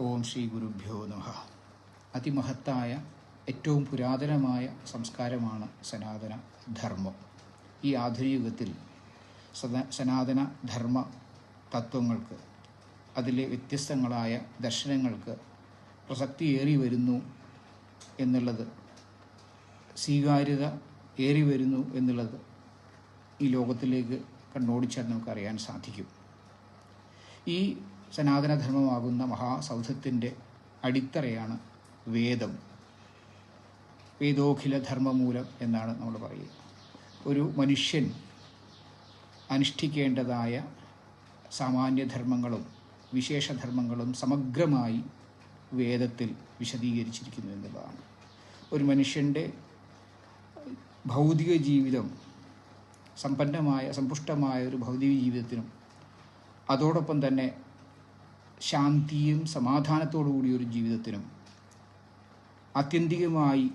ഓം ശ്രീ ഗുരുഭ്യോ നമ. അതിമഹത്തായ ഏറ്റവും പുരാതനമായ സംസ്കാരമാണ് സനാതന ധർമ്മം. ഈ ആധുനിക യുഗത്തിൽ സദ സനാതന ധർമ്മ തത്വങ്ങൾക്ക് അതിലെ വ്യത്യസ്തങ്ങളായ ദർശനങ്ങൾക്ക് പ്രസക്തി പ്രസക്തിയേറി വരുന്നു എന്നുള്ളത് സ്വീകാര്യത ഏറി വരുന്നു എന്നുള്ളത് ഈ ലോകത്തിലേക്ക് കണ്ണോടിച്ചാൽ നമുക്കറിയാൻ സാധിക്കും. ഈ സനാതനധർമ്മമാകുന്ന മഹാസൗധത്തിന്റെ അടിത്തറയാണ് വേദം. വേദോഖില ധർമ്മമൂലം എന്നാണ് നമ്മൾ പറയുക. ഒരു മനുഷ്യൻ അനുഷ്ഠിക്കേണ്ടതായ സാമാന്യധർമ്മങ്ങളും വിശേഷധർമ്മങ്ങളും സമഗ്രമായി വേദത്തിൽ വിശദീകരിച്ചിരിക്കുന്നു എന്നുള്ളതാണ്. ഒരു മനുഷ്യന്റെ ഭൗതിക ജീവിതം സമ്പന്നമായ സമ്പുഷ്ടമായ ഒരു ഭൗതിക ജീവിതത്തിനും അതോടൊപ്പം തന്നെ ശാന്തിയും സമാധാനത്തോടു കൂടിയ ഒരു ജീവിതത്തിനും ആത്യന്തികമായി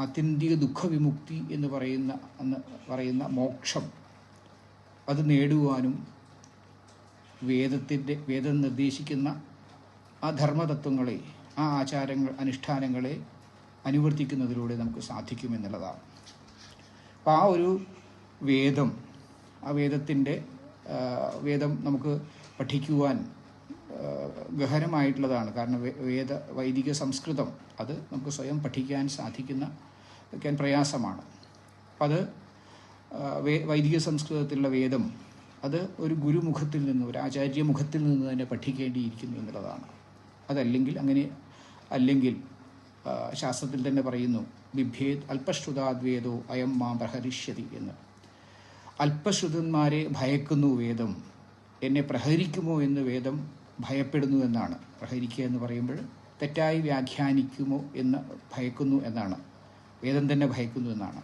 ആത്യന്തിക ദുഃഖവിമുക്തി എന്ന് പറയുന്ന എന്ന് പറയുന്ന മോക്ഷം അത് നേടുവാനും വേദത്തിന്റെ വേദം നിർദ്ദേശിക്കുന്ന ആ ധർമ്മതത്വങ്ങളെ ആ ആചാരങ്ങൾ അനുഷ്ഠാനങ്ങളെ അനുവർത്തിക്കുന്നതിലൂടെ നമുക്ക് സാധിക്കുമെന്നുള്ളതാണ് അപ്പോൾ ആ ഒരു വേദം ആ വേദത്തിന്റെ വേദം നമുക്ക് പഠിക്കുവാൻ ഗഹനമായിട്ടുള്ളതാണ്. കാരണം വേദ വൈദിക സംസ്കൃതം അത് നമുക്ക് സ്വയം പഠിക്കാൻ സാധിക്കുന്ന ഒക്കെ പ്രയാസമാണ്. അപ്പം അത് വൈദിക സംസ്കൃതത്തിലുള്ള വേദം അത് ഒരു ഗുരുമുഖത്തിൽ നിന്ന് ഒരു ആചാര്യമുഖത്തിൽ നിന്ന് തന്നെ പഠിക്കേണ്ടിയിരിക്കുന്നു എന്നുള്ളതാണ്. അതല്ലെങ്കിൽ അങ്ങനെ അല്ലെങ്കിൽ ശാസ്ത്രത്തിൽ തന്നെ പറയുന്നു ബിഭേദ് അല്പശ്രുതാദ്വേദോ അയം മാം പ്രഹരിഷ്യതി എന്ന്. അല്പശ്രുതന്മാരെ ഭയക്കുന്നു വേദം. എന്നെ പ്രഹരിക്കുമോ എന്ന് വേദം ഭയപ്പെടുന്നു എന്നാണ്. പ്രഹരിക്കുക എന്ന് പറയുമ്പോൾ തെറ്റായി വ്യാഖ്യാനിക്കുമോ എന്ന് ഭയക്കുന്നു എന്നാണ്. വേദം തന്നെ ഭയക്കുന്നു എന്നാണ്.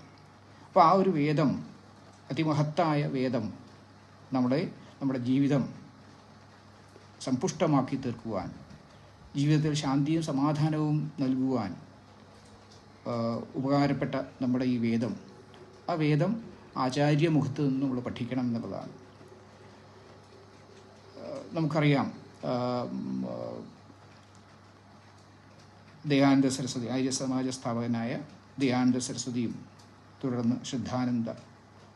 അപ്പോൾ ആ ഒരു വേദം അതിമഹത്തായ വേദം നമ്മുടെ നമ്മുടെ ജീവിതം സമ്പുഷ്ടമാക്കി തീർക്കുവാൻ ജീവിതത്തിൽ ശാന്തിയും സമാധാനവും നൽകുവാൻ ഉപകാരപ്പെട്ട നമ്മുടെ ഈ വേദം ആ വേദം ആചാര്യമുഖത്ത് നിന്ന് നമ്മൾ പഠിക്കണം എന്നുള്ളതാണ്. നമുക്കറിയാം. ദയാനന്ദ സരസ്വതി ആര്യ സമാജ സ്ഥാപകനായ ദയാനന്ദ സരസ്വതിയും തുടർന്ന് ശുദ്ധാനന്ദ.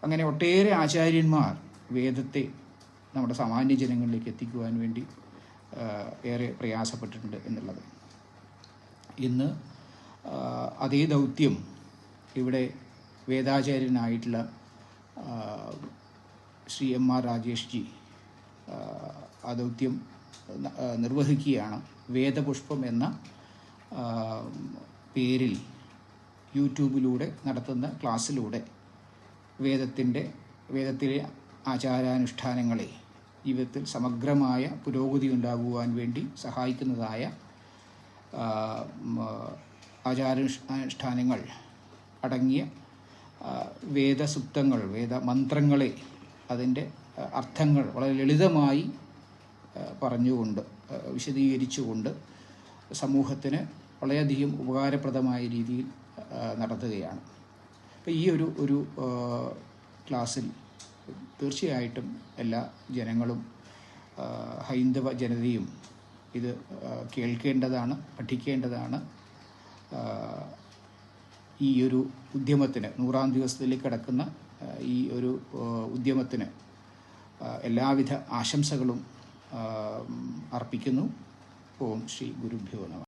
അങ്ങനെ ഒട്ടേറെ ആചാര്യന്മാർ വേദത്തെ നമ്മുടെ സാമാന്യ ജനങ്ങളിലേക്ക് എത്തിക്കുവാൻ വേണ്ടി ഏറെ പ്രയാസപ്പെട്ടിട്ടുണ്ട് എന്നുള്ളത്. ഇന്ന് അതേ ദൗത്യം ഇവിടെ വേദാചാര്യനായിട്ടുള്ള ശ്രീ എം ആർ രാജേഷ് ജി ആ ദൗത്യം നിർവഹിക്കുകയാണ്. വേദപുഷ്പം എന്ന പേരിൽ യൂട്യൂബിലൂടെ നടത്തുന്ന ക്ലാസ്സിലൂടെ വേദത്തിന്റെ വേദത്തിലെ ആചാരാനുഷ്ഠാനങ്ങളെ ജീവിതത്തിൽ സമഗ്രമായ പുരോഗതി ഉണ്ടാകുവാൻ വേണ്ടി സഹായിക്കുന്നതായ ആചാരാനുഷ്ഠാനങ്ങൾ അടങ്ങിയ വേദസുക്തങ്ങൾ വേദമന്ത്രങ്ങളെ അതിന്റെ അർത്ഥങ്ങൾ വളരെ ലളിതമായി പറഞ്ഞുകൊണ്ട് വിശദീകരിച്ചുകൊണ്ട് സമൂഹത്തിന് വളരെയധികം ഉപകാരപ്രദമായ രീതിയിൽ നടത്തുകയാണ്. അപ്പോൾ ഈ ഒരു ഒരു ക്ലാസ്സിൽ തീർച്ചയായിട്ടും എല്ലാ ജനങ്ങളും ഹൈന്ദവ ജനതയും ഇത് കേൾക്കേണ്ടതാണ് പഠിക്കേണ്ടതാണ്. ഈ ഒരു ഉദ്യമത്തിന് നൂറാം ദിവസത്തിലേക്ക് കടക്കുന്ന ഈ ഒരു ഉദ്യമത്തിന് എല്ലാവിധ ആശംസകളും അർപ്പിക്കുന്നു. ഓം ശ്രീ ഗുരുഭ്യോ നമ.